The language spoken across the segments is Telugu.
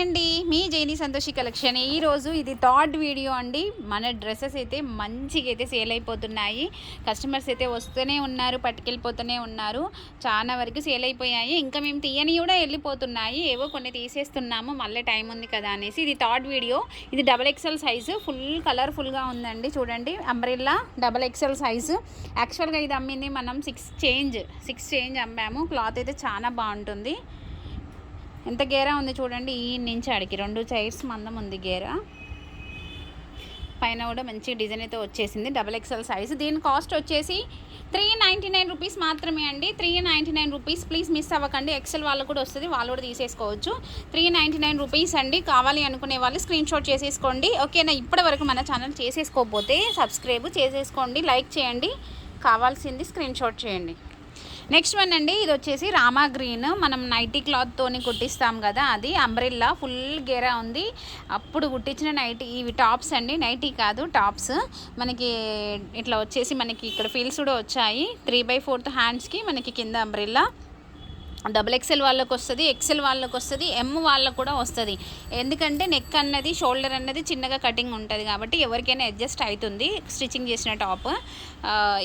అండి మీ జైని సంతోషి కలెక్షన్. ఈరోజు ఇది థర్డ్ వీడియో అండి. మన డ్రెస్సెస్ అయితే మంచిగా అయితే సేల్ అయిపోతున్నాయి. కస్టమర్స్ అయితే వస్తూనే ఉన్నారు పట్టుకెళ్ళిపోతూనే ఉన్నారు. చాలా వరకు సేల్ అయిపోయాయి. ఇంకా మేము తీయని కూడా వెళ్ళిపోతున్నాయి. ఏవో కొన్ని తీసేస్తున్నాము. మళ్ళీ టైం ఉంది కదా అనేసి ఇది థర్డ్ వీడియో. ఇది డబల్ ఎక్సెల్ సైజు. ఫుల్ కలర్ఫుల్గా ఉందండి. చూడండి అంబ్రిల్లా డబల్ ఎక్సెల్ సైజు. యాక్చువల్గా ఇది అమ్మింది మనం సిక్స్ చేంజ్ సిక్స్ చేంజ్ అమ్మాము. క్లాత్ అయితే చాలా బాగుంటుంది. ఎంత గేరా ఉంది చూడండి ఈ నుంచి ఆడికి రెండు చైర్స్ మందం ఉంది గేరా. పైన కూడా మంచి డిజైన్ అయితే వచ్చేసింది డబల్ ఎక్స్ఎల్ సైజ్ దీని కాస్ట్ వచ్చేసి త్రీ నైంటీ నైన్ రూపీస్ మాత్రమే అండి. Three ninety nine rupees please miss అవ్వకండి ఎక్సెల్ వాళ్ళు కూడా వస్తుంది వాళ్ళు కూడా తీసేసుకోవచ్చు. త్రీ నైంటీ నైన్ రూపీస్ అండి. కావాలి అనుకునే వాళ్ళు స్క్రీన్ షాట్ చేసేసుకోండి. ఓకేనా? ఇప్పటి వరకు మన ఛానల్ చేసేసుకోకపోతే సబ్స్క్రైబ్ చేసేసుకోండి లైక్ చేయండి. కావాల్సింది స్క్రీన్ షాట్ చేయండి. నెక్స్ట్ వన్ అండి ఇది వచ్చేసి రామా గ్రీన్. మనం నైటీ క్లాత్తోని కుట్టిస్తాం కదా అది అంబ్రిల్లా ఫుల్ గేరా ఉంది. అప్పుడు కుట్టించిన నైటీ ఇవి టాప్స్ అండి నైటీ కాదు టాప్స్. మనకి ఇట్లా వచ్చేసి మనకి ఇక్కడ ఫీల్స్ కూడా వచ్చాయి. త్రీ బై ఫోర్త్ హ్యాండ్స్కి మనకి కింద అంబ్రిల్లా. డబుల్ ఎక్సెల్ వాళ్ళకి వస్తుంది ఎక్సెల్ వాళ్ళకి వస్తుంది ఎమ్ వాళ్ళకు కూడా వస్తుంది. ఎందుకంటే నెక్ అన్నది షోల్డర్ అన్నది చిన్నగా కటింగ్ ఉంటుంది కాబట్టి ఎవరికైనా అడ్జస్ట్ అవుతుంది స్టిచ్చింగ్ చేసిన టాప్.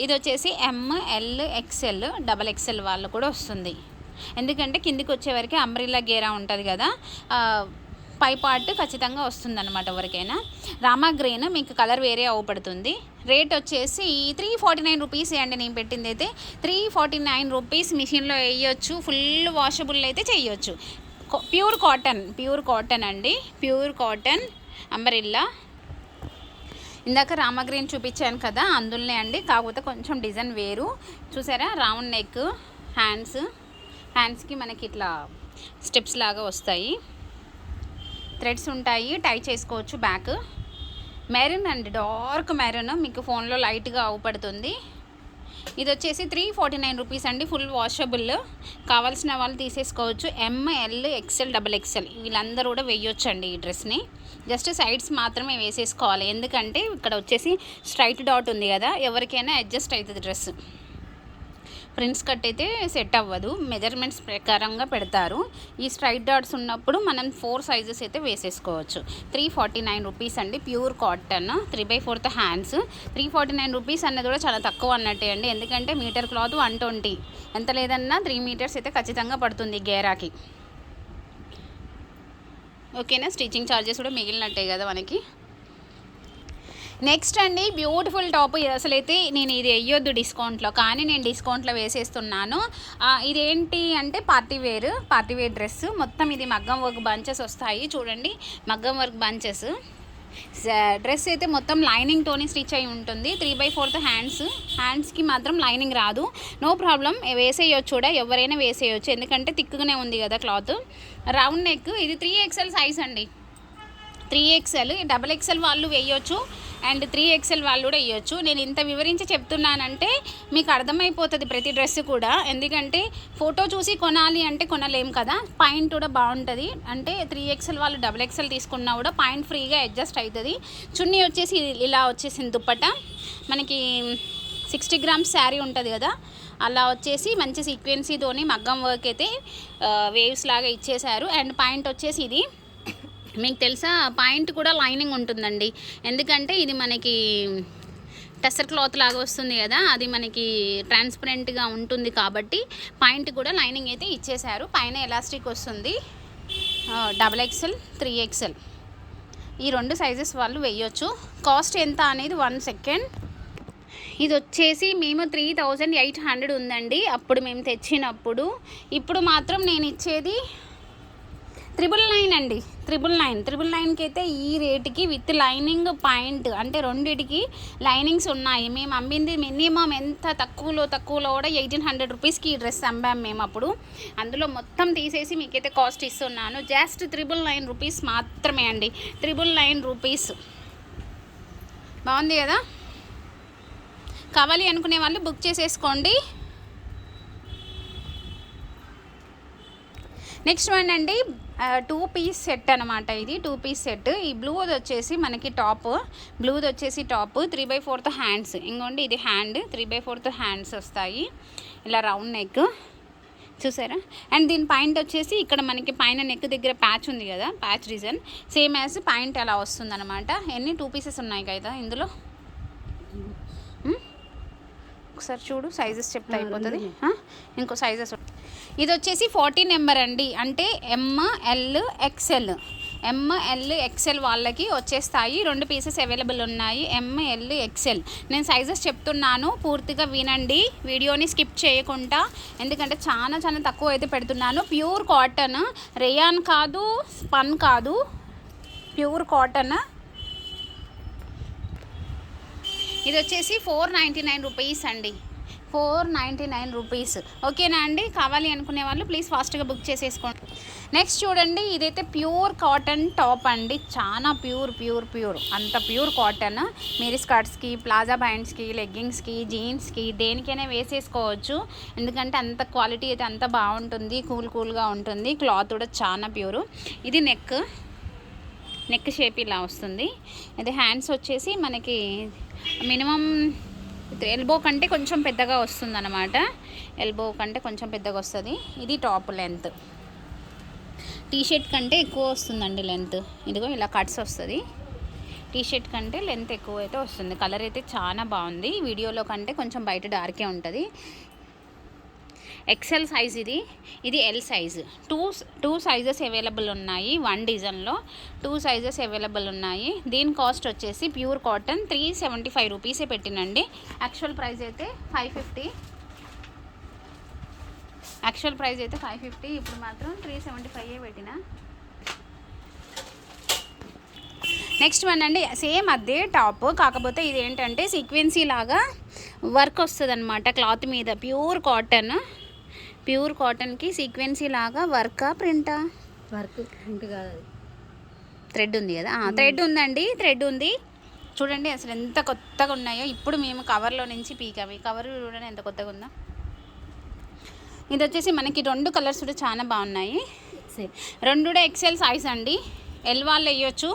ఇది వచ్చేసి M L XL double XL వాళ్ళు కూడా వస్తుంది. ఎందుకంటే కిందికి వచ్చేవరకు అంబ్రిల్లా గేరా ఉంటుంది కదా. పై పార్ట్ ఖచ్చితంగా వస్తుందన్నమాట ఎవరికైనా. రామా గ్రీన్ మీకు కలర్ వేరే అవపడుతుంది. రేట్ వచ్చేసి త్రీ ఫార్టీ నైన్ రూపీస్ అండి నేను పెట్టింది అయితే త్రీ ఫార్టీ నైన్ రూపీస్ మిషన్లో వేయొచ్చు ఫుల్ వాషబుల్ అయితే చేయొచ్చు. ప్యూర్ కాటన్ ప్యూర్ కాటన్ అండి. Pure cotton umbrella. ఇందాక రామగ్రీన్ చూపించాను కదా అందులోనే అండి. కాకపోతే కొంచెం డిజైన్ వేరు. చూసారా? Round neck hands. హ్యాండ్స్కి మనకి ఇట్లా స్టెప్స్ లాగా వస్తాయి. థ్రెడ్స్ ఉంటాయి టై చేసుకోవచ్చు బ్యాక్. మెరూన్ అండి డార్క్ మెరూన్ మీకు ఫోన్లో లైట్గా అవుపడుతుంది. ఇది వచ్చేసి త్రీ ఫార్టీ నైన్ రూపీస్ అండి ఫుల్ వాషబుల్. కావాల్సిన వాళ్ళు తీసేసుకోవచ్చు. ఎంఎల్ ఎక్సెల్ డబల్ ఎక్సెల్ వీళ్ళందరూ కూడా వేయొచ్చు అండి ఈ డ్రెస్ని. జస్ట్ సైడ్స్ మాత్రమే వేసేసుకోవాలి. ఎందుకంటే ఇక్కడ వచ్చేసి స్ట్రైట్ డాట్ ఉంది కదా ఎవరికైనా అడ్జస్ట్ అవుతుంది డ్రెస్. ప్రిన్స్ కట్ అయితే సెట్ అవ్వదు. మెజర్మెంట్స్ ప్రకారంగా పెడతారు. ఈ స్ట్రైట్ డాట్స్ ఉన్నప్పుడు మనం ఫోర్ సైజెస్ అయితే వేసేసుకోవచ్చు. త్రీ ఫార్టీ నైన్ రూపీస్ అండి. Pure cotton three by fourth hands. Three forty nine rupees అన్నది కూడా చాలా తక్కువ అన్నట్టే అండి. ఎందుకంటే మీటర్ క్లాత్ వన్ ట్వంటీ. ఎంత లేదన్నా త్రీ మీటర్స్ అయితే ఖచ్చితంగా పడుతుంది గేరాకి. ఓకేనా? స్టిచ్చింగ్ ఛార్జెస్ కూడా మిగిలినట్టే కదా మనకి? నెక్స్ట్ అండి బ్యూటిఫుల్ టాప్ ఇది అసలైతే నేను ఇది వేయొద్దు డిస్కౌంట్లో కానీ నేను డిస్కౌంట్లో వేసేస్తున్నాను. ఇదేంటి అంటే party wear party wear dress. మొత్తం ఇది మగ్గం వర్క్ బంచెస్ వస్తాయి. చూడండి మగ్గం వర్క్ బంచెస్. డ్రెస్ అయితే మొత్తం లైనింగ్తోనే స్టిచ్ అయి ఉంటుంది. Three by fourth hands. హ్యాండ్స్కి మాత్రం లైనింగ్ రాదు. నో ప్రాబ్లం వేసేయచ్చు కూడా ఎవరైనా వేసేయచ్చు. ఎందుకంటే తిక్కుగానే ఉంది కదా క్లాత్. రౌండ్ నెక్ ఇది త్రీ ఎక్స్ఎల్ సైజ్ అండి. త్రీ ఎక్స్ఎల్ డబల్ ఎక్స్ఎల్ వాళ్ళు వేయొచ్చు. అండ్ త్రీ ఎక్సెల్ వాళ్ళు కూడా ఇవ్వచ్చు నేను ఇంత వివరించి చెప్తున్నానంటే మీకు అర్థమైపోతుంది ప్రతి డ్రెస్ కూడా. ఎందుకంటే ఫోటో చూసి కొనాలి అంటే కొనలేం కదా. పాయింట్ కూడా బాగుంటుంది. అంటే త్రీ ఎక్సెల్ వాళ్ళు డబుల్ ఎక్స్ఎల్ తీసుకున్నా కూడా పాయింట్ ఫ్రీగా అడ్జస్ట్ అవుతుంది చున్నీ వచ్చేసి ఇలా వచ్చేసింది దుప్పట. మనకి సిక్స్టీ గ్రామ్స్ శారీ ఉంటుంది కదా. అలా వచ్చేసి మంచి సీక్వెన్సీతోని మగ్గం వర్క్ అయితే వేవ్స్ లాగా ఇచ్చేశారు. అండ్ పాయింట్ వచ్చేసి ఇది. మీకు తెలుసా పాయింట్ కూడా లైనింగ్ ఉంటుందండి. ఎందుకంటే ఇది మనకి టెసర్ క్లాత్ లాగా వస్తుంది కదా అది మనకి ట్రాన్స్పరెంట్గా ఉంటుంది కాబట్టి పాయింట్ కూడా లైనింగ్ అయితే ఇచ్చేశారు. పైన ఎలాస్టిక్ వస్తుంది డబల్ ఎక్సెల్ త్రీ ఎక్సెల్ ఈ రెండు సైజెస్ వాళ్ళు వేయొచ్చు. కాస్ట్ ఎంత అనేది వన్ సెకండ్ ఇది వచ్చేసి మేము త్రీ థౌజండ్ ఎయిట్ హండ్రెడ్ ఉందండి. అప్పుడు మేము తెచ్చినప్పుడు. ఇప్పుడు మాత్రం నేను ఇచ్చేది త్రిబుల్ నైన్ అండి. త్రిబుల్ నైన్ త్రిబుల్ నైన్కి అయితే ఈ రేటుకి విత్ లైనింగ్ పాయింట్ అంటే రెండిటికి లైనింగ్స్ ఉన్నాయి. మేము అమ్మింది మినిమం ఎంత తక్కువలో తక్కువలో కూడా ఎయిటీన్ హండ్రెడ్ రూపీస్కి ఈ డ్రెస్ అమ్మాము మేము అప్పుడు. అందులో మొత్తం తీసేసి మీకైతే కాస్ట్ ఇస్తున్నాను. జస్ట్ త్రిబుల్ నైన్ రూపీస్ మాత్రమే అండి. త్రిబుల్ నైన్ రూపీస్ బాగుంది కదా? కావాలి అనుకునే వాళ్ళు బుక్ చేసేసుకోండి. నెక్స్ట్ వన్ అండి టూ పీస్ సెట్ అనమాట ఇది. టూ పీస్ సెట్ ఈ బ్లూది వచ్చేసి మనకి టాప్ బ్లూది వచ్చేసి top three by fourth hands ఇంకోండి ఇది hand three by fourth hands వస్తాయి. ఇలా రౌండ్ నెక్ చూసారా? అండ్ దీని పాయింట్ వచ్చేసి ఇక్కడ మనకి పైన నెక్ దగ్గర ప్యాచ్ ఉంది కదా patch design same as point అలా వస్తుంది అనమాట ఎన్ని? టూ పీసెస్ ఉన్నాయి కదా ఇందులో? ఉమ్? ఒకసారి చూడు సైజెస్ చెప్తే అయిపోతుంది? ఇంకో సైజెస్ ఇది వచ్చేసి ఫార్టీ నెంబర్ అండి. అంటే M L XL M L XL వాళ్ళకి వచ్చేస్తాయి. రెండు పీసెస్ అవైలబుల్ ఉన్నాయి. ఎమ్ ఎల్ ఎక్సెల్ నేను సైజెస్ చెప్తున్నాను. పూర్తిగా వినండి. వీడియోని స్కిప్ చేయకుండా. ఎందుకంటే చాలా చాలా తక్కువ అయితే పెడుతున్నాను. ప్యూర్ కాటన్ రేయాన్ కాదు స్పన్ కాదు. ప్యూర్ కాటన్ ఇది వచ్చేసి ఫోర్ నైంటీ నైన్ రూపీస్ అండి. Four ninety nine rupees. ఓకేనా అండి? కావాలి అనుకునే వాళ్ళు ప్లీజ్ ఫాస్ట్గా బుక్ చేసేసుకోండి. నెక్స్ట్ చూడండి ఇదైతే ప్యూర్ కాటన్ టాప్ అండి. చాలా ప్యూర్ ప్యూర్ ప్యూర్. అంత ప్యూర్ కాటన్. మీరు స్కర్ట్స్కి ప్లాజా ప్యాంట్స్కి లెగ్గింగ్స్కి జీన్స్కి దేనికైనా వేసేసుకోవచ్చు. ఎందుకంటే అంత క్వాలిటీ అయితే అంత బాగుంటుంది కూల్ కూల్గా ఉంటుంది. క్లాత్ కూడా చాలా ప్యూర్. ఇది నెక్. నెక్ షేప్ ఇలా వస్తుంది. ఇది హ్యాండ్స్ వచ్చేసి మనకి మినిమం ఎల్బో కంటే కొంచెం పెద్దగా వస్తుంది అనమాట ఎల్బో కంటే కొంచెం పెద్దగా వస్తుంది. ఇది టాప్ లెంత్ టీషర్ట్ కంటే ఎక్కువ వస్తుందండి లెంత్ ఇదిగో ఇలా కట్స్ వస్తుంది. టీషర్ట్ కంటే లెంత్ ఎక్కువ అయితే వస్తుంది. కలర్ అయితే చాలా బాగుంది. వీడియోలో కంటే కొంచెం బయట డార్కే ఉంటుంది. ఎక్సెల్ సైజ్ ఇది. ఇది L size two two sizes available ఉన్నాయి వన్ డిజైన్లో టూ సైజెస్ అవైలబుల్ ఉన్నాయి. దీని కాస్ట్ వచ్చేసి pure cotton three seventy five రూపీసే పెట్టినండి. యాక్చువల్ ప్రైస్ అయితే ఫైవ్ ఫిఫ్టీ యాక్చువల్ ప్రైస్ అయితే ఫైవ్ ఫిఫ్టీ ఇప్పుడు మాత్రం త్రీ సెవెంటీ ఫైవ్ పెట్టిన. నెక్స్ట్ వన్ అండి. సేమ్ అదే టాప్ కాకపోతే ఇది ఏంటంటే సీక్వెన్సీ లాగా వర్క్ వస్తుంది అనమాట క్లాత్ మీద. ప్యూర్ కాటన్ ప్యూర్ కాటన్కి సీక్వెన్సీ లాగా వర్కా ప్రింటా? వర్క్ ప్రింట్ కాదు థ్రెడ్ ఉంది కదా? థ్రెడ్ ఉందండి థ్రెడ్ ఉంది. చూడండి అసలు ఎంత కొత్తగా ఉన్నాయో. ఇప్పుడు మేము కవర్లో నుంచి పీకాము ఈ కవర్ చూడండి ఎంత కొత్తగా ఉందో. ఇది వచ్చేసి మనకి రెండు కలర్స్ కూడా చాలా బాగున్నాయి. రెండు కూడా ఎక్సెల్ సైజ్ అండి. ఎల్ వాళ్ళు వేయొచ్చు.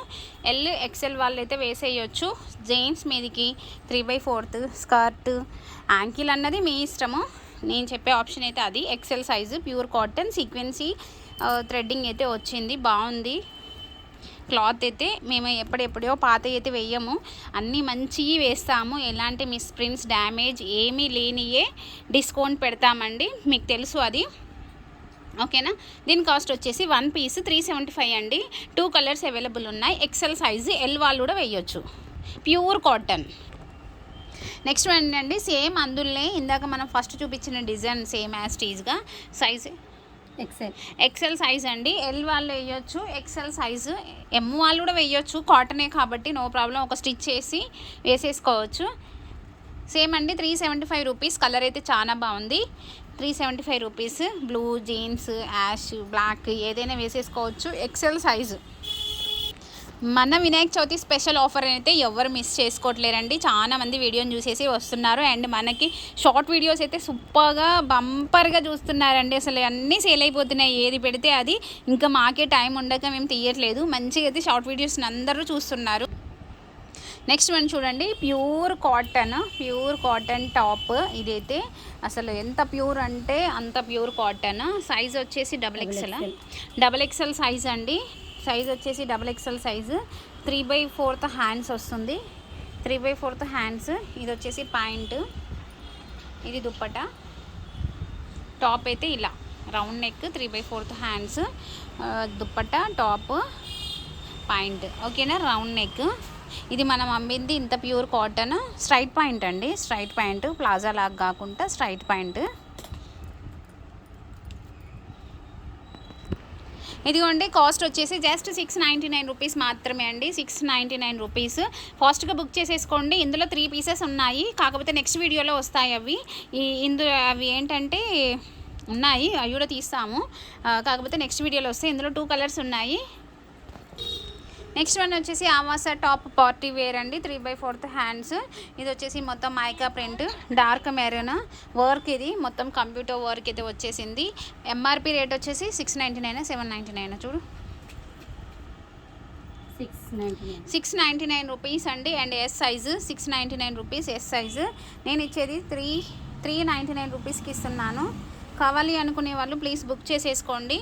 ఎల్ ఎక్సెల్ వాళ్ళు అయితే వేసేయచ్చు. జెయింట్స్ మీదకి three by fourth skirt ankle అన్నది మీ ఇష్టము. నేను చెప్పే ఆప్షన్ అయితే అది. ఎక్సెల్ సైజు ప్యూర్ కాటన్ సీక్వెన్సీ థ్రెడ్డింగ్ అయితే వచ్చింది. బాగుంది. క్లాత్ అయితే మేము ఎప్పుడెప్పుడో పాత అయితే వేయము. అన్నీ మంచివి వేస్తాము. ఎలాంటి మిస్ ప్రింట్స్ డ్యామేజ్ ఏమీ లేనియే డిస్కౌంట్ పెడతామండి. మీకు తెలుసు అది. ఓకేనా దీని కాస్ట్ వచ్చేసి one piece three seventy five అండి. టూ కలర్స్ అవైలబుల్ ఉన్నాయి. ఎక్సెల్ సైజు ఎల్ వాళ్ళు కూడా వేయొచ్చు. ప్యూర్ కాటన్ నెక్స్ట్ ఏంటండి సేమ్ అందులోనే ఇందాక మనం ఫస్ట్ చూపించిన డిజైన్ సేమ్ యాజ్ టీజ్గా సైజ్ ఎక్సెల్ ఎక్సెల్ సైజ్ అండి. ఎల్ వాళ్ళు వేయొచ్చు ఎక్సెల్ సైజు ఎమ్ వాళ్ళు కూడా వేయొచ్చు కాటనే కాబట్టి నో ప్రాబ్లం ఒక స్టిచ్ చేసి వేసేసుకోవచ్చు. సేమ్ అండి three seventy five rupees colour అయితే చాలా బాగుంది. Three seventy five rupees blue jeans ash black ఏదైనా వేసేసుకోవచ్చు. ఎక్సెల్ సైజు మన వినాయక చవితి స్పెషల్ ఆఫర్ అయితే ఎవరు మిస్ చేసుకోవట్లేరండి. చాలా మంది వీడియోని చూసేసి వస్తున్నారు. అండ్ మనకి షార్ట్ వీడియోస్ అయితే సూపర్గా బంపర్గా చూస్తున్నారండి. అసలు అన్నీ సేల్ అయిపోతున్నాయి. ఏది పెడితే అది. ఇంకా మాకే టైం ఉండక మేము తీయట్లేదు. మంచిగా అయితే షార్ట్ వీడియోస్ని అందరూ చూస్తున్నారు. నెక్స్ట్ వన్ చూడండి. Pure cotton pure cotton top ఇదైతే అసలు ఎంత ప్యూర్ అంటే అంత ప్యూర్ కాటన్ సైజ్ వచ్చేసి double XL double XL size అండి. సైజ్ వచ్చేసి double XL size. Three by fourth hands వస్తుంది. Three by fourth hands. ఇది వచ్చేసి పాయింట్. ఇది దుప్పట. టాప్ అయితే ఇలా. Round neck three by fourth hands. Dupatta top point. ఓకేనా? Round neck. ఇది మనం అమ్మింది ఇంత ప్యూర్ కాటన్. స్ట్రైట్ పాయింట్ అండి. Straight point. ప్లాజా లాగా కాకుండా స్ట్రైట్ పాయింట్. ఇదిగోండి కాస్ట్ వచ్చేసి just six ninety nine rupees మాత్రమే అండి. సిక్స్ నైంటీ నైన్ రూపీస్ ఫాస్ట్గా బుక్ చేసేసుకోండి. ఇందులో త్రీ పీసెస్ ఉన్నాయి. కాకపోతే నెక్స్ట్ వీడియోలో వస్తాయి అవి. ఈ ఇందులో అవి ఏంటంటే ఉన్నాయి. అవి కూడా తీస్తాము. కాకపోతే నెక్స్ట్ వీడియోలో వస్తాయి. ఇందులో టూ కలర్స్ ఉన్నాయి. నెక్స్ట్ వన్ వచ్చేసి ఆవాస టాప్ పార్టీ వేర్ అండి త్రీ బై ఫోర్త్ హ్యాండ్స్ ఇది వచ్చేసి మొత్తం mica print dark maroon work ఇది మొత్తం కంప్యూటర్ వర్క్ అయితే వచ్చేసింది. ఎంఆర్పి రేట్ వచ్చేసి six ninety nine seven ninety nine చూడు. Six ninety nine six ninety nine rupees అండి and S size six ninety nine rupees S size నేను ఇచ్చేది త్రీ త్రీ నైంటీ నైన్ రూపీస్కి ఇస్తున్నాను. కావాలి అనుకునే వాళ్ళు ప్లీజ్ బుక్ చేసేసుకోండి.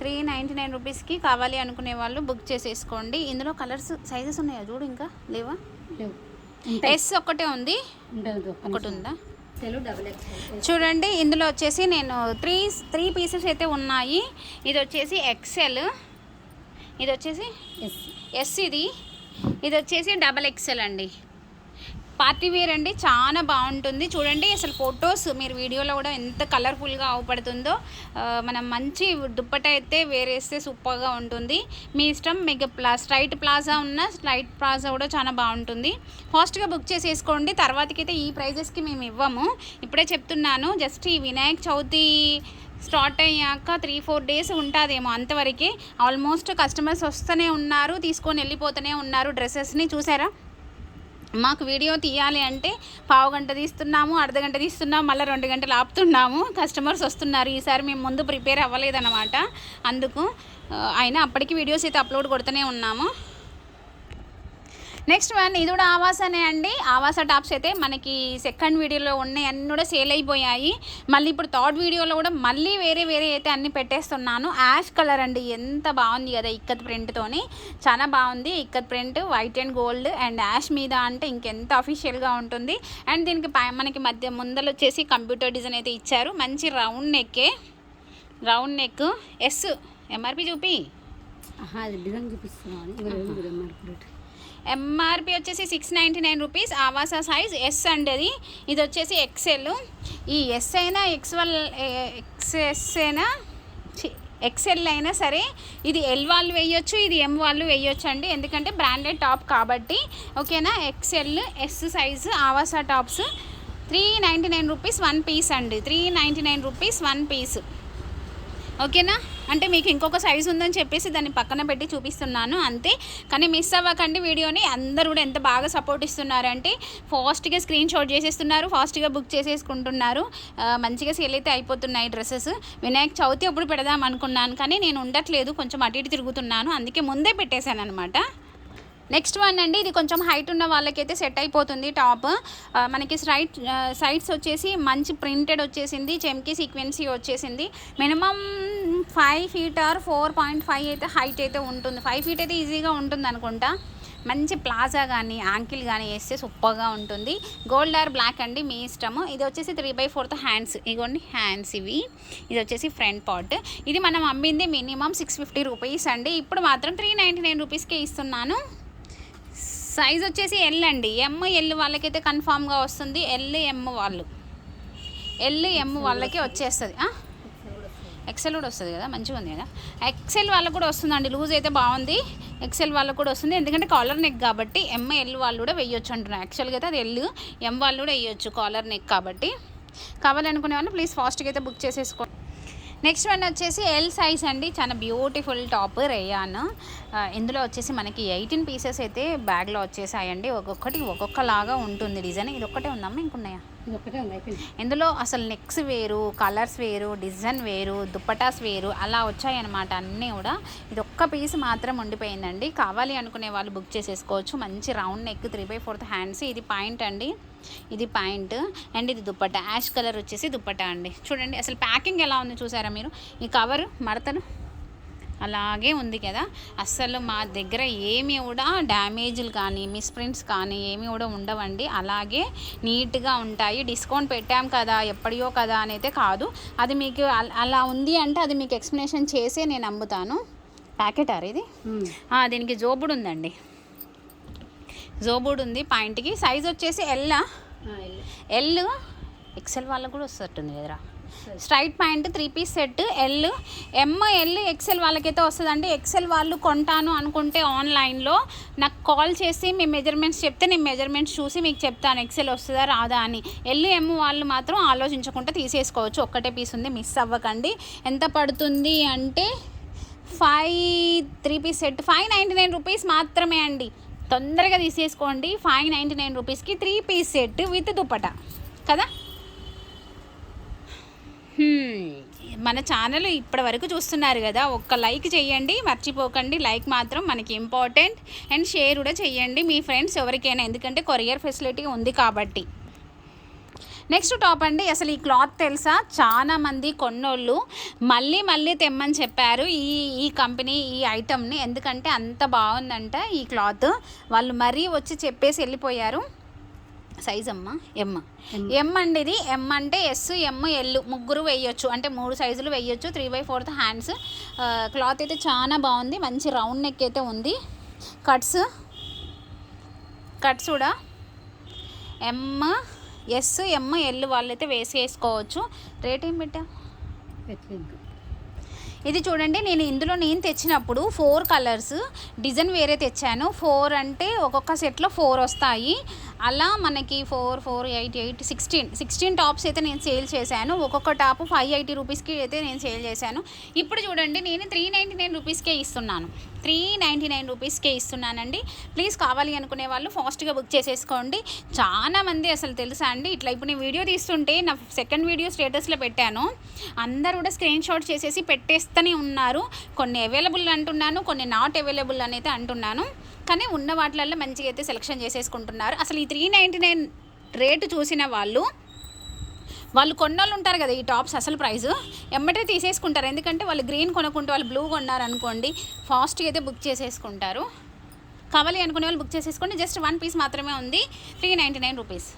త్రీ నైంటీ నైన్ రూపీస్కి కావాలి అనుకునే వాళ్ళు బుక్ చేసేసుకోండి. ఇందులో కలర్స్ సైజెస్ ఉన్నాయా? చూడు ఇంకా. లేవా? లేవు. ఎస్ ఒక్కటే ఉంది. ఒకటి. ఉందా? చూడండి ఇందులో వచ్చేసి నేను త్రీ త్రీ పీసెస్ అయితే ఉన్నాయి. ఇది వచ్చేసి ఎక్సెల్ ఇది వచ్చేసి ఎస్ ఎస్ ఇది. ఇది వచ్చేసి డబల్ ఎక్సెల్ అండి. పార్టీ వేర్ అండి చాలా బాగుంటుంది. చూడండి అసలు ఫొటోస్ మీరు వీడియోలో కూడా ఎంత కలర్ఫుల్గా అవపడుతుందో. మనం మంచి దుప్పట అయితే వేరేస్తే సూపర్గా ఉంటుంది. మీ ఇష్టం మీకు ప్లా స్ట్రైట్ ప్లాజా ఉన్న స్ట్రైట్ ప్లాజా కూడా చాలా బాగుంటుంది. ఫాస్ట్గా బుక్ చేసేసుకోండి. తర్వాతకైతే ఈ ప్రైజెస్కి మేము ఇవ్వము. ఇప్పుడే చెప్తున్నాను జస్ట్ ఈ వినాయక చవితి స్టార్ట్ అయ్యాక త్రీ ఫోర్ డేస్ ఉంటుందేమో అంతవరకే. ఆల్మోస్ట్ కస్టమర్స్ వస్తూనే ఉన్నారు తీసుకొని వెళ్ళిపోతూనే ఉన్నారు. డ్రెస్సెస్ని చూసారా? మాకు వీడియో తీయాలి అంటే పావు గంట తీస్తున్నాము అర్ధగంట తీస్తున్నాము మళ్ళీ రెండు గంటలు ఆపుతున్నాము. కస్టమర్స్ వస్తున్నారు. ఈసారి మేము ముందు ప్రిపేర్ అవ్వలేదన్నమాట. అందుకు అయినా అప్పటికి వీడియోస్ అయితే అప్లోడ్ కొడుతూనే ఉన్నాము. నెక్స్ట్ వన్ ఇది కూడా ఆవాసనే అండి. ఆవాస టాప్స్ అయితే మనకి సెకండ్ వీడియోలో ఉన్నాయి. అన్నీ కూడా సేల్ అయిపోయాయి. మళ్ళీ ఇప్పుడు థర్డ్ వీడియోలో కూడా మళ్ళీ వేరే వేరే అయితే అన్ని పెట్టేస్తున్నాను. యాష్ కలర్ అండి. ఎంత బాగుంది కదా ఇక్కత్ ప్రింట్తోని చాలా బాగుంది ikat print. White and gold and ash మీద అంటే ఇంకెంత అఫీషియల్గా ఉంటుంది. అండ్ దీనికి పై మనకి మధ్య ముందలు వచ్చేసి కంప్యూటర్ డిజైన్ అయితే ఇచ్చారు. మంచి రౌండ్ నెక్కే రౌండ్ నెక్. ఎస్. ఎంఆర్పి చూపి. డిజైన్ చూపిస్తున్నాను. ఎంఆర్పి వచ్చేసి సిక్స్ నైంటీ నైన్ రూపీస్ ఆవాస సైజ్ ఎస్ అండి అది ఇది వచ్చేసి ఎక్సెల్ ఈ ఎస్ అయినా ఎక్స్వల్ ఎక్స్ఎస్ అయినా ఎక్సెల్ అయినా సరే ఇది ఎల్ వాళ్ళు వేయొచ్చు ఇది ఎం వాళ్ళు వేయొచ్చు అండి. ఎందుకంటే బ్రాండెడ్ టాప్ కాబట్టి. ఓకేనా ఎక్సెల్ ఎస్ సైజు ఆవాస tops three ninety nine rupees one piece అండి. Three ninety nine rupees one piece ఓకేనా అంటే మీకు ఇంకొక సైజు ఉందని చెప్పేసి దాన్ని పక్కన పెట్టి చూపిస్తున్నాను అంతే. కానీ మిస్ అవ్వకండి వీడియోని. అందరూ కూడా ఎంత బాగా సపోర్ట్ ఇస్తున్నారంటే ఫాస్ట్గా స్క్రీన్ షాట్ చేసేస్తున్నారు ఫాస్ట్గా బుక్ చేసేసుకుంటున్నారు. మంచిగా సేల్ అయితే అయిపోతున్నాయి డ్రెస్సెస్ వినాయక చవితి అప్పుడు పెడదాం అనుకున్నాను కానీ నేను ఉండట్లేదు. కొంచెం అటు ఇటు తిరుగుతున్నాను. అందుకే ముందే పెట్టేశాను అనమాట నెక్స్ట్ వన్ అండి ఇది కొంచెం హైట్ ఉన్న వాళ్ళకైతే సెట్ అయిపోతుంది టాప్. మనకి సైడ్ సైడ్స్ వచ్చేసి మంచి ప్రింటెడ్ వచ్చేసింది చెమ్కి సీక్వెన్సీ వచ్చేసింది. Minimum five feet or four point five అయితే హైట్ అయితే ఉంటుంది. ఫైవ్ ఫీట్ అయితే ఈజీగా ఉంటుంది అనుకుంటా. మంచి ప్లాజా కానీ యాంకిల్ కానీ వేస్తే సూపర్గా ఉంటుంది. గోల్డ్ ఆర్ బ్లాక్ అండి మీ ఇష్టము. ఇది వచ్చేసి త్రీ బై ఫోర్త్ హ్యాండ్స్. ఇగోండి హ్యాండ్స్ ఇవి. ఇది వచ్చేసి ఫ్రంట్ పార్ట్. ఇది మనం అమ్మింది మినిమం సిక్స్ ఫిఫ్టీ రూపీస్ అండి. ఇప్పుడు మాత్రం త్రీ నైంటీ నైన్ రూపీస్కే ఇస్తున్నాను. సైజ్ వచ్చేసి ఎల్ అండి. ఎమ్ ఎల్ వాళ్ళకైతే కన్ఫామ్గా వస్తుంది. ఎల్ ఎమ్ వాళ్ళు. ఎల్ ఎమ్ వాళ్ళకి వచ్చేస్తుంది? ఎక్సెల్ కూడా వస్తుంది. కదా? మంచిగా ఉంది కదా? ఎక్సెల్ వాళ్ళకు కూడా వస్తుందండి. లూజ్ అయితే బాగుంది. ఎక్సెల్ వాళ్ళకు కూడా వస్తుంది. ఎందుకంటే కాలర్ నెక్ కాబట్టి ఎమ్ ఎల్ వాళ్ళు కూడా వేయొచ్చు అంటున్నారు. యాక్చువల్గా అయితే అది ఎల్ ఎం వాళ్ళు కూడా వేయొచ్చు కాలర్ నెక్ కాబట్టి. కావాలనుకునే వాళ్ళు ప్లీజ్ ఫాస్ట్గా అయితే బుక్ చేసేసుకో నెక్స్ట్ వన్ వచ్చేసి ఎల్ సైజ్ అండి. చాలా బ్యూటిఫుల్ టాప్ రేయాన్ ఇందులో వచ్చేసి మనకి ఎయిటీన్ పీసెస్ అయితే బ్యాగ్లో వచ్చేసాయండి. ఒక్కొక్కటి ఒక్కొక్కలాగా ఉంటుంది డిజైన్ ఇది ఒక్కటే ఉందమ్మా ఇంకున్నాయా? ఇందులో అసలు నెక్స్ వేరు కలర్స్ వేరు డిజైన్ వేరు దుప్పటాస్ వేరు అలా వచ్చాయన్నమాట అన్నీ కూడా. ఇది ఒక్క పీస్ మాత్రం ఉండిపోయిందండి. కావాలి అనుకునే వాళ్ళు బుక్ చేసేసుకోవచ్చు. మంచి round neck three by fourth hands ఇది పాయింట్ అండి. ఇది పాయింట్ అండ్ ఇది దుప్పట. యాష్ కలర్ వచ్చేసి దుప్పట అండి. చూడండి అసలు ప్యాకింగ్ ఎలా ఉంది చూసారా మీరు? ఈ కవర్ మడతలు అలాగే ఉంది కదా. అస్సలు మా దగ్గర ఏమి కూడా డ్యామేజ్లు కానీ మిస్ప్రింట్స్ కానీ ఏమి కూడా ఉండవండి. అలాగే నీట్గా ఉంటాయి. డిస్కౌంట్ పెట్టాం కదా ఎప్పటియో కదా అని అయితే కాదు. అది మీకు అల- ఉంది అంటే అది మీకు ఎక్స్ప్లెనేషన్ చేసే నేను అమ్ముతాను ప్యాకెట్ ఇది? దీనికి జోబుడు ఉందండి జోబుడు ఉంది పాయింట్కి సైజ్ వచ్చేసి ఎల్. ఎల్ ఎక్సెల్ వాళ్ళకు కూడా వస్తుంది కదరా. Straight pant three piece set L M L XL వాళ్ళకైతే వస్తుందండి. ఎక్సెల్ వాళ్ళు కొంటాను అనుకుంటే ఆన్లైన్లో నాకు కాల్ చేసి మీ మెజర్మెంట్స్ చెప్తే నేను మెజర్మెంట్స్ చూసి మీకు చెప్తాను. ఎక్సెల్ వస్తుందా రాదా అని. ఎల్ ఎమ్ వాళ్ళు మాత్రం ఆలోచించకుండా తీసేసుకోవచ్చు. ఒక్కటే పీస్ ఉంది మిస్ అవ్వకండి. ఎంత పడుతుంది అంటే five three piece set five ninety nine rupees మాత్రమే అండి. తొందరగా తీసేసుకోండి. ఫైవ్ నైంటీ నైన్ రూపీస్కి three piece set with dupatta కదా? మన ఛానల్ ఇప్పటి వరకు చూస్తున్నారు కదా ఒక్క లైక్ చేయండి మర్చిపోకండి. లైక్ మాత్రం మనకి ఇంపార్టెంట్. అండ్ షేర్ కూడా చేయండి మీ ఫ్రెండ్స్ ఎవరికైనా. ఎందుకంటే కొరియర్ ఫెసిలిటీ ఉంది కాబట్టి. నెక్స్ట్ టాప్ అండి అసలు ఈ క్లాత్ తెలుసా? చాలా మంది కొన్నోళ్ళు మళ్ళీ మళ్ళీ తెమ్మని చెప్పారు ఈ ఈ కంపెనీ ఈ ఐటమ్ని ఎందుకంటే అంత బాగుందంట ఈ క్లాత్. వాళ్ళు మరీ వచ్చి చెప్పేసి వెళ్ళిపోయారు. సైజ్ అమ్మ ఎమ్. ఎమ్. అండి ఇది. ఎమ్ అంటే ఎస్ ఎమ్ ఎల్. ముగ్గురు వేయొచ్చు. అంటే మూడు సైజులు వేయొచ్చు. Three by fourth hands. Cloth అయితే చాలా బాగుంది. మంచి రౌండ్ నెక్ అయితే ఉంది. కట్స్. కట్స్ కూడా. ఎమ్. ఎస్ ఎమ్ ఎల్ వాళ్ళైతే వేసి వేసుకోవచ్చు రేట్ ఏం పెట్టా? ఇది చూడండి నేను ఇందులో నేను తెచ్చినప్పుడు ఫోర్ కలర్స్ డిజైన్ వేరే తెచ్చాను. ఫోర్ అంటే ఒక్కొక్క సెట్లో ఫోర్ వస్తాయి. అలా మనకి four four eight eight sixteen sixteen tops అయితే నేను సేల్ చేశాను. ఒక్కొక్క టాప్ ఫైవ్ ఎయిటీ రూపీస్కి అయితే నేను సేల్ చేశాను. ఇప్పుడు చూడండి నేను త్రీ నైంటీ నైన్ రూపీస్కే ఇస్తున్నాను. త్రీ నైంటీ నైన్ రూపీస్కే ఇస్తున్నానండి. ప్లీజ్ కావాలి అనుకునే వాళ్ళు ఫాస్ట్గా బుక్ చేసేసుకోండి. చాలా మంది అసలు తెలుసా అండి? ఇట్లా ఇప్పుడు నేను వీడియో తీస్తుంటే నా సెకండ్ వీడియో స్టేటస్లో పెట్టాను. అందరూ కూడా స్క్రీన్ షాట్ చేసేసి పెట్టేస్తూనే ఉన్నారు. కొన్ని అవైలబుల్ అంటున్నాను కొన్ని నాట్ అవైలబుల్ అని అయితే అంటున్నాను. కానీ ఉన్న వాటిలలో మంచిగా అయితే సెలెక్షన్ చేసేసుకుంటున్నారు. అసలు ఈ త్రీ నైంటీ నైన్ రేటు చూసిన వాళ్ళు వాళ్ళు కొన్నోళ్ళు ఉంటారు కదా ఈ టాప్స్ అసలు ప్రైస్ ఎమ్మటే తీసేసుకుంటారు. ఎందుకంటే వాళ్ళు గ్రీన్ కొనుక్కుంటే వాళ్ళు బ్లూ కొన్నారనుకోండి ఫాస్ట్గా అయితే బుక్ చేసేసుకుంటారు. కావాలి అనుకునే వాళ్ళు బుక్ చేసేసుకోండి. జస్ట్ వన్ పీస్ మాత్రమే ఉంది three ninety nine rupees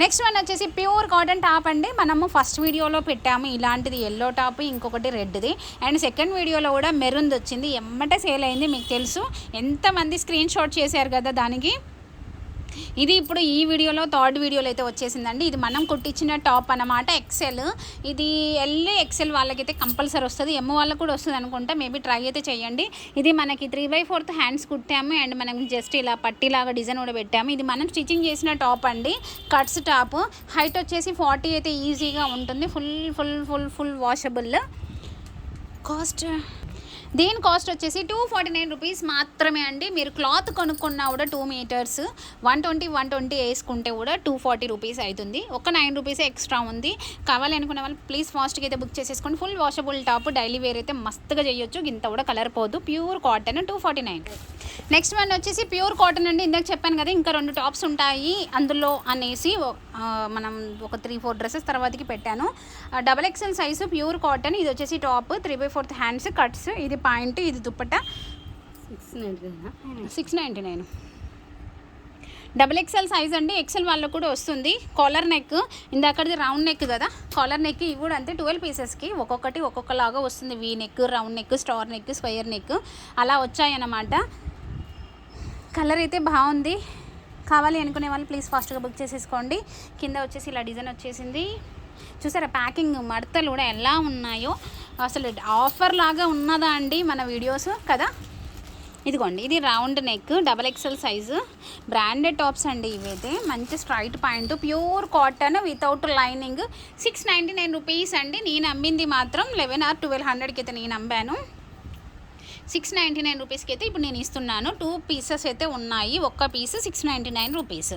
next one వచ్చేసి ప్యూర్ కాటన్ టాప్ అండి. మనము ఫస్ట్ వీడియోలో పెట్టాము. ఇలాంటిది ఎల్లో టాప్ ఇంకొకటి రెడ్ది. అండ్ సెకండ్ వీడియోలో కూడా మెరూన్ది వచ్చింది. ఎమ్మటే సేల్ అయింది మీకు తెలుసు. ఎంతమంది స్క్రీన్ షాట్ చేశారు కదా దానికి? ఇది ఇప్పుడు ఈ వీడియోలో థర్డ్ వీడియోలో అయితే వచ్చేసిందండి. ఇది మనం కుట్టించిన టాప్ అన్నమాట ఎక్సెల్ ఇది ఎల్ ఎక్సెల్ వాళ్ళకైతే కంపల్సరీ వస్తుంది. ఎమ్ వాళ్ళకి కూడా వస్తుంది అనుకుంటా. మేబీ ట్రై అయితే చేయండి. ఇది మనకి త్రీ బై ఫోర్త్ హ్యాండ్స్ కుట్టాము. అండ్ మనం జస్ట్ ఇలా పట్టిలాగా డిజైన్ కూడా పెట్టాము. ఇది మనం స్టిచ్చింగ్ చేసిన టాప్ అండి. Cuts top. హైట్ వచ్చేసి ఫార్టీ అయితే ఈజీగా ఉంటుంది. Full full full full washable cost దీని కాస్ట్ వచ్చేసి టూ ఫార్టీ నైన్ రూపీస్ మాత్రమే అండి. మీరు క్లాత్ కొనుక్కున్నా కూడా two metres one twenty one twenty వేసుకుంటే కూడా టూ ఫార్టీ రూపీస్ అవుతుంది ఒక నైన్ రూపీస్ ఎక్స్ట్రా ఉంది. కావాలి అనుకునే వాళ్ళు ప్లీజ్ ఫాస్ట్గా అయితే బుక్ చేసేసుకోండి. Full washable top daily wear అయితే మస్తుగా చేయొచ్చు. ఇంత కూడా కలర్ పోదు. Pure cotton two forty nine. Next one వచ్చేసి ప్యూర్ కాటన్ అండి. ఇందాక చెప్పాను కదా ఇంకా రెండు టాప్స్ ఉంటాయి. అందులో అనేసి మనం ఒక త్రీ ఫోర్ డ్రెస్సెస్ తర్వాతకి పెట్టాను. Double XL size pure cotton. ఇది వచ్చేసి top three by fourth hands cuts. ఇది పాయింట్ ఇది dupatta. Six ninety six ninety nine double XL size అండి. ఎక్సెల్ వాళ్ళకు కూడా వస్తుంది. కాలర్ నెక్ ఇందాకది రౌండ్ నెక్ కదా. కాలర్ నెక్ ఇవి కూడా అంతే. ట్వెల్వ్ పీసెస్కి ఒక్కొక్కటి ఒక్కొక్కలాగా వస్తుంది. V neck round neck star neck square neck అలా వచ్చాయన్నమాట. కలర్ అయితే బాగుంది. కావాలి అనుకునే వాళ్ళు ప్లీజ్ ఫాస్ట్గా బుక్ చేసేసుకోండి. కింద వచ్చేసి ఇలా డిజైన్ వచ్చేసింది. చూసారా ప్యాకింగ్ మడతలు కూడా ఎలా ఉన్నాయో. అసలు ఆఫర్ లాగా ఉన్నదా అండి మన వీడియోస్ కదా? ఇదిగోండి ఇది round neck double XL size branded tops అండి ఇవైతే. మంచి straight point pure cotton without lining six ninety nine rupees అండి. నేను అమ్మింది మాత్రం లెవెన్ ఆర్ ట్వెల్వ్ హండ్రెడ్కి అయితే నేను అమ్మాను. సిక్స్ నైంటీ నైన్ రూపీస్కి అయితే ఇప్పుడు నేను ఇస్తున్నాను. టూ పీసెస్ అయితే ఉన్నాయి. ఒక్క piece six ninety nine rupees